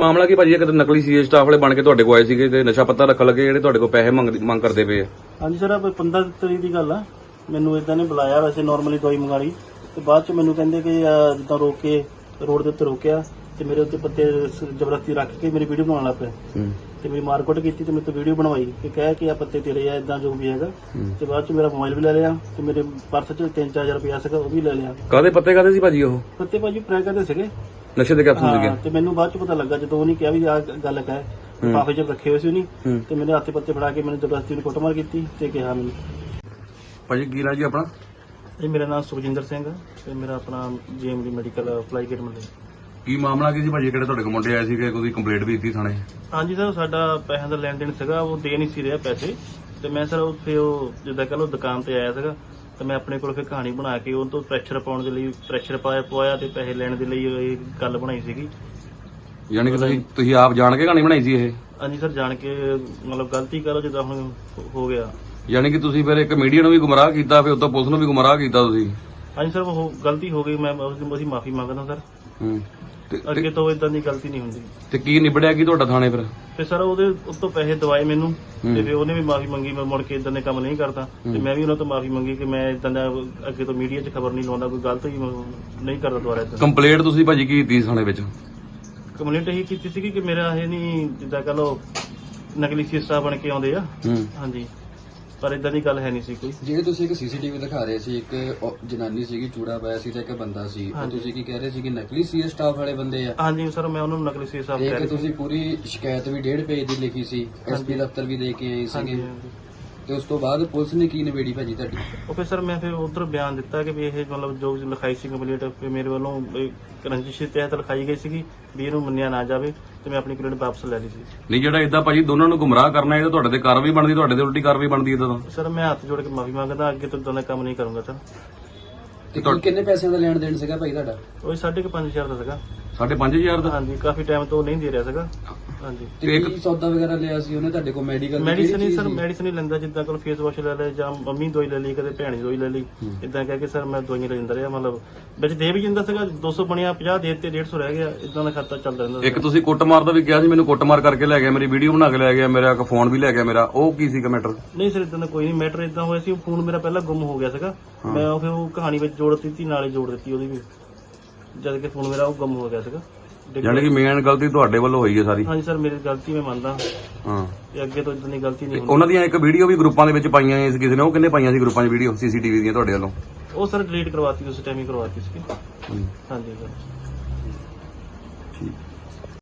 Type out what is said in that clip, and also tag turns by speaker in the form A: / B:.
A: ਮਾਮਲਾ ਕੀ ਭਾਜੀ? ਇਹ ਕਿਤੇ ਨਕਲੀ ਸੀਏ ਸਟਾਫ ਵਾਲੇ ਬਣ ਕੇ ਤੁਹਾਡੇ ਕੋਲ ਆਏ ਸੀਗੇ ਤੇ ਨਸ਼ਾ ਪੱਤਾ ਰੱਖਣ ਲੱਗੇ ਜਿਹੜੇ ਤੁਹਾਡੇ ਕੋਲ ਪੈਸੇ ਮੰਗ ਮੰਗ ਕਰਦੇ ਪਏ ਆ।
B: ਹਾਂਜੀ ਸਰ ਆਹ 15 ਤਰੀਕ ਦੀ ਗੱਲ ਆ। ਮੈਨੂੰ ਇਦਾਂ ਨੇ ਬੁਲਾਇਆ ਵੈਸੇ ਨਾਰਮਲੀ ਦਵਾਈ ਮੰਗਾ ਲਈ। ਤੇ ਬਾਅਦ ਚ ਮੈਨੂੰ ਕਹਿੰਦੇ ਕਿ ਜਿੱਦਾਂ ਰੋਕ ਕੇ ਰੋਡ ਦੇ ਉੱਤੇ ਰੋਕਿਆ ਤੇ ਮੇਰੇ ਉੱਤੇ ਪੱਤੇ ਸ- ਜ਼ਬਰਦਸਤੀ ਰੱਖ ਕੇ ਮੇਰੀ ਵੀਡੀਓ ਬਣਾਉਣ ਲੱਗ
A: ਹੂੰ।
B: ਤੇ ਮੇਰੀ ਮਾਰਕੁੱਟ ਕੀਤੀ ਤੇ ਮੇਰੇ ਤੋਂ ਵੀਡੀਓ ਬਣਵਾਈ। ਕਿ ਕਹਿ ਕਿ ਆ ਪੱਤੇ ਤੇਰੇ ਆ ਇਦਾਂ ਜੋ ਵੀ ਹੈਗਾ।
A: ਹੂੰ।
B: ਤੇ ਬਾਅਦ ਚ ਮੇਰਾ ਮੋਬਾਈਲ ਵੀ ਲੈ ਲਿਆ ਤੇ ਮੇਰੇ ਪਰਸ ਚ 3-4000 ਰੁਪਇਆ ਸੀਗਾ ਉਹ ਵੀ ਲੈ ਲਿਆ।
A: ਕਾਦੇ ਪੱਤੇ ਕਾਦੇ ਸੀ ਭਾਜੀ ਉਹ?
B: ਪੱਤੇ ਭਾਜੀ ਪ੍ਰੈਂਕ ਦੇ ਸੀਗੇ।
A: ਨਸ਼ੇ ਦੇ ਕੈਪਸੂਲ ਸੀਗੇ
B: ਹਾਂ ਤੇ ਮੈਨੂੰ ਬਾਅਦ ਚ ਪਤਾ ਲੱਗਾ ਜਦੋਂ ਉਹਨੇ ਕਿਹਾ ਵੀ ਆ ਗੱਲ ਕਹਿ ਲਿਫਾਫੇ ਚ ਰੱਖੇ ਹੋਏ ਸੀ ਉਹਨੇ
A: ਹੂੰ।
B: ਤੇ ਮੇਰੇ ਹੱਥੇ ਪੱਤੇ ਫੜਾ ਕੇ ਮੈਨੂੰ ਜ਼ਬਰਦਸਤੀ ਨੂੰ ਕੁੱਟਮਾਰ ਕੀਤੀ ਤੇ ਕਿਹਾ ਮੈਨੂੰ।
A: ਭਾਜੀ ਕੀ ਨਾਂ ਜੀ ਆਪਣਾ?
B: ਇਹ ਮੇਰਾ ਨਾਮ ਸੁਖਜਿੰਦਰ ਸਿੰਘ ਹੈ ਤੇ ਮੇਰਾ ਆਪਣਾ ਜੀਐਮਡੀ ਮੈਡੀਕਲ ਅਪਲਾਈ ਕਿਟ ਮਿਲੇ
A: ਕੀ ਮਾਮਲਾ ਕੀ ਸੀ ਭਾਜੀ ਕਿਹੜੇ ਤੁਹਾਡੇ ਕੋਲ ਮੁੰਡੇ ਆਏ ਸੀਗੇ ਕੋਈ ਕੰਪਲੇਂਟ ਵੀ ਦਿੱਤੀ ਥਾਣੇ?
B: ਹਾਂਜੀ ਸਰ ਸਾਡਾ ਪੈਸਿਆਂ ਦਾ ਲੈਣ ਦੇਣ ਸੀਗਾ ਉਹ ਦੇ ਨਹੀਂ ਸੀ ਰਿਹਾ ਪੈਸੇ। ਤੇ ਮੈਂ ਸਰ ਉੱਥੇ ਉਹ ਜਿੱਦਾਂ ਕਹ ਲਓ ਦੁਕਾਨ ਤੇ ਆਇਆ ਸੀਗਾ ਤੇ ਮੈਂ ਆਪਣੇ ਕੋਲ ਫਿਰ ਕਹਾਣੀ ਬਣਾ ਕੇ ਉਹ ਤੋਂ ਪ੍ਰੈਸ਼ਰ ਪਾਉਣ ਦੇ ਲਈ ਪ੍ਰੈਸ਼ਰ ਪਾਇਆ ਪਵਾਇਆ ਤੇ ਪੈਸੇ ਲੈਣ ਦੇ ਲਈ ਇਹ ਗੱਲ ਬਣਾਈ ਸੀਗੀ।
A: ਯਾਨੀ ਕਿ ਤੁਸੀਂ ਤੁਸੀਂ ਆਪ ਜਾਣ ਕੇ ਕਹਾਣੀ ਬਣਾਈ ਸੀ ਇਹ?
B: ਹਾਂਜੀ ਸਰ ਜਾਣ ਕੇ ਮਤਲਬ ਗਲਤੀ ਕਰੋ ਜਿੱਦਾਂ ਹੁਣ ਹੋ ਗਿਆ।
A: ਯਾਨੀ ਕਿ ਤੁਸੀਂ ਫਿਰ ਇੱਕ ਮੀਡੀਆ ਨੂੰ ਵੀ ਗੁੰਮਰਾਹ ਕੀਤਾ ਫਿਰ ਉਦੋਂ ਪੁਲਿਸ ਨੂੰ ਵੀ ਗੁੰਮਰਾਹ ਕੀਤਾ ਤੁਸੀਂ?
B: ਹਾਂਜੀ ਸਰ ਉਹ ਗਲਤੀ ਹੋ ਗਈ ਮੈਂ ਉਹਦੀ ਮਾਫੀ ਮੰਗਦਾ ਸਰ।
A: ਹੂੰ। ਤੇ-
B: ਅੱਗੇ
A: ਤੇ-
B: ਇਦਾਂ ਦੀ ਗਲਤੀ ਨਹੀਂ ਹੁੰਦੀ।
A: ਤੇ ਕੀ ਨਿਬੜਿਆ ਕੀ ਤੁਹਾਡਾ ਥਾਣੇ ਫਿਰ?
B: ਤੇ ਸਰ ਉਹਦੇ ਉਸ ਤੋਂ ਪੈਸੇ ਦਵਾਏ ਮੈਨੂੰ
A: ਹੂੰ।
B: ਤੇ ਫਿਰ ਉਹਨੇ ਵੀ ਮਾਫੀ ਮੰਗੀ ਮੈਂ ਮੁੜ ਕੇ ਇਦਾਂ ਦੇ ਕੰਮ ਨਹੀਂ ਕਰਦਾ। ਤੇ ਮੈਂ ਵੀ ਉਹਨਾਂ ਤੋਂ ਮਾਫੀ ਮੰਗੀ ਕਿ ਮੈਂ ਇਦਾਂ ਦਾ ਅੱਗੇ ਤੋਂ ਮੀਡੀਆ 'ਚ ਖਬਰ ਨਹੀਂ ਲਾਉਂਦਾ ਕੋਈ ਗਲਤ ਹੀ ਮ- ਨਹੀਂ ਕਰਦਾ ਦੁਬਾਰਾ ਇਦਾਂ
A: ਕੰਪਲੇਂਟ ਤੁਸੀਂ ਭਾਜੀ ਕੀ ਕੀਤੀ ਥਾਣੇ ਵਿੱਚ?
B: ਕੰਪਲੇਂਟ ਇਹੀ ਕੀਤੀ ਸੀਗੀ ਕਿ ਮੇਰਾ ਇਹ ਨਹੀਂ ਜਿੱਦਾਂ ਕਹ ਲਓ ਨਕਲੀ ਸੀਸਾ ਬਣ ਕੇ ਆਉਂਦੇ ਆ।
A: ਹੂੰ।
B: ਹਾਂਜੀ। ਪਰ ਇਦਾਂ ਦੀ ਗੱਲ ਹੈ ਨਹੀਂ ਸੀ ਕੋਈ।
C: ਜਿਹੜੇ ਤੁਸੀਂ ਇੱਕ ਸੀਸੀਟੀਵੀ ਦਿਖਾ ਰਹੇ ਸੀ ਇੱਕ ਉਹ ਜਨਾਨੀ ਸੀਗੀ ਚੂੜਾ ਪਾਇਆ ਸੀ ਤੇ ਇੱਕ ਬੰਦਾ ਸੀ ਉਹ
B: ਹਾਂਜੀ।
C: ਤੁਸੀਂ ਕੀ ਕਹਿ ਰਹੇ ਸੀ ਕਿ ਨਕਲੀ ਸੀ ਸਟਾਫ ਵਾਲੇ ਬੰਦੇ ਆ?
B: ਹਾਂਜੀ ਸਰ ਮੈਂ ਉਹਨਾਂ ਨੂੰ ਨਕਲੀ ਸੀਸਾ
C: ਤੇ
B: ਕਹਿ ਰਿਹਾ ਸੀ।
C: ਤੁਸੀਂ ਪੂਰੀ ਸ਼ਿਕਾਇਤ ਵੀ ਡੇਢ ਪੇਜ ਦੀ ਲਿਖੀ ਸੀ ਐਸਪੀ ਦਫ਼ਤਰ ਵੀ ਦੇ ਕੇ ਆਏ
B: ਹਾਂਜੀ
C: ਸੀਗੇ
B: ਹਾਂਜੀ।
C: ਤੇ ਉਸ ਤੋਂ ਬਾਅਦ ਪੁਲਿਸ ਨੇ ਕੀ ਨਿਬੇੜੀ ਭਾਜੀ ਤੁਹਾਡੀ?
B: ਉਹ ਫਿਰ ਸਰ ਮੈਂ ਫਿਰ ਉਧਰ ਬਿਆਨ ਦਿੱਤਾ ਕਿ ਵੀ ਇਹ ਮਤਲਬ ਜੋ ਲਿਖਾਈ ਸੀ ਕੰਪਲੀਟ ਫਿਰ ਮੇਰੇ ਵੱਲੋਂ ਇੱਕ ਰੰਜਿਸ਼ ਦੇ ਤਹਿਤ ਲਿਖਾਈ ਗਈ ਸੀਗੀ ਵੀ ਇਹਨੂੰ ਮੰਨਿਆ ਨਾ ਜਾਵੇ ਤੇ ਮੈਂ ਆਪਣੀ ਕੰਪਲੇਂਟ ਵਾਪਸ ਲੈ ਲਈ ਸੀ।
A: ਨਹੀਂ ਜਿਹੜਾ ਇਦਾਂ ਭਾਜੀ ਦੋਨਾਂ ਨੂੰ ਗੁੰਮਰਾਹ ਕਰਨਾ ਇਹ ਤਾਂ ਤੁਹਾਡੇ ਤੇ ਕਾਰਵਾਈ ਬਣਦੀ ਤੁਹਾਡੇ ਤੇ ਉਲਟੀ ਕਾਰਵਾਈ ਬਣਦੀ ਇਦਾਂ ਤਾਂ।
B: ਸਰ ਮੈਂ ਹੱਥ ਜੋੜ ਕੇ ਮਾਫੀ ਮੰਗਦਾ ਅੱਗੇ ਤੋਂ ਇਦਾਂ ਦਾ ਕੰਮ ਨਹੀਂ ਕਰੂੰਗਾ ਸਰ
C: ਤੇ ਕੀ ਕਿੰਨੇ ਪੈਸਿਆਂ ਦਾ ਲੈਣ ਦੇਣ ਸੀਗਾ ਭਾਈ ਤੁਹਾਡਾ?
B: ਉਹ ਸਾਢੇ ਕੁ ਪੰਜ ਹਜ਼ਾਰ ਦਾ ਸੀਗਾ।
A: ਸਾਢੇ ਪੰਜ ਹਜ਼ਾਰ ਦਾ?
B: ਹਾਂਜੀ ਕਾਫੀ ਟਾਈਮ ਤੋਂ ਨਹੀਂ ਦੇ ਰਿਹਾ ਸੀਗਾ। ਹਾਂਜੀ।
C: ਤੇ
A: ਇੱਕ-
C: ਕੀ ਸੌਦਾ ਵਗੈਰਾ ਲਿਆ ਸੀ ਉਹਨੇ ਤੁਹਾਡੇ ਕੋਲ ਮੈਡੀਕਲ
B: ਮੈਡੀਸਨ ਹੀ ਸਰ ਮੈਡੀਸਨ ਹੀ ਲੈਂਦਾ ਜਿੱਦਾਂ ਕੋਲ ਫੇਸ ਵਾਸ਼ ਲੈ ਲਿਆ ਜਾਂ ਮੰਮੀ ਦਵਾਈ ਲੈ ਲਈ ਕਦੇ ਭੈਣ ਦੀ ਦਵਾਈ ਲੈ ਲਈ ਇਦਾਂ ਕਹਿ ਕੇ ਸਰ ਮੈਂ ਦਵਾਈਆਂ ਲੈਂਦਾ ਰਿਹਾ ਮਤਲਬ ਵਿੱਚ ਦੇ ਵੀ ਜਾਂਦਾ ਸੀਗਾ 200 ਬਣਿਆ 50 ਦੇ ਤੇ 150 ਰਹਿ ਗਿਆ ਇਦਾਂ ਦਾ ਖਾਤਾ ਚੱਲਦਾ ਰਹਿੰਦਾ
A: ਇੱਕ ਤੁਸੀਂ ਕੁੱਟਮਾਰ ਦਾ ਵੀ ਕਿਹਾ ਸੀ ਮੈਨੂੰ ਕੁੱਟਮਾਰ ਕਰਕੇ ਲੈ ਗਿਆ ਮੇਰੀ ਵੀਡੀਓ ਬਣਾ ਕੇ ਲੈ ਗਿਆ ਮੇਰਾ ਇੱਕ ਫੋਨ ਵੀ ਲੈ ਗਿਆ ਮੇਰਾ ਉਹ ਕੀ ਸੀਗਾ ਮੈਟਰ
B: ਨਹੀਂ ਸਰ ਇਦਾਂ ਦਾ ਕੋਈ ਨਹੀਂ ਮੈਟਰ ਇਦਾਂ ਹੋਇਆ ਸੀ ਫੋਨ ਮੇਰਾ ਪਹਿਲਾਂ ਗੁੰਮ ਹੋ ਗਿਆ ਸੀਗਾ ਮੈਂ ਉਹ ਫਿਰ ਉਹ ਕਹਾਣੀ ਵਿੱਚ ਜੋੜ ਦਿੱਤੀ ਨਾਲੇ ਜੋੜ ਦਿੱਤੀ ਉਹਦੀ ਵੀ ਜਦ ਕਿ ਫੋਨ ਮੇਰਾ ਉਹ ਗੁੰਮ ਹੋ ਗਿਆ ਸੀਗਾ।
A: ਯਾਨੀ ਕਿ ਮੇਨ ਗਲਤੀ ਤੁਹਾਡੇ ਵੱਲੋਂ ਹੋਈ ਹੈ ਸਾਰੀ।
B: ਹਾਂਜੀ ਸਰ ਮੇਰੀ ਗਲਤੀ ਮੈਂ ਮੰਨਦਾ।
A: ਹਾਂ।
B: ਤੇ ਅੱਗੇ ਤੋਂ ਇਦਾਂ ਦੀ ਗਲਤੀ ਨਹੀਂ ਹੁੰਦੀ।
A: ਉਹਨਾਂ ਦੀਆਂ ਇੱਕ ਵੀਡੀਓ ਵੀ ਗਰੁੱਪਾਂ ਦੇ ਵਿੱਚ ਪਾਈਆਂ ਸੀ ਕਿਸੇ ਨੇ? ਉਹ ਕਿੰਨੇ ਪਾਈਆਂ ਸੀ ਗਰੁੱਪਾਂ 'ਚ ਵੀਡੀਓ ਸੀਸੀਟੀਵੀ ਦੀਆਂ ਤੁਹਾਡੇ ਵੱਲੋਂ?
B: ਉਹ ਸਰ ਡਿਲੀਟ ਕਰਵਾਤੀ ਉਸ ਟਾਈਮ ਹੀ ਕਰਵਾਤੀ ਸੀ ਹਾਂਜੀ ਸਰ।
A: ਠੀਕ।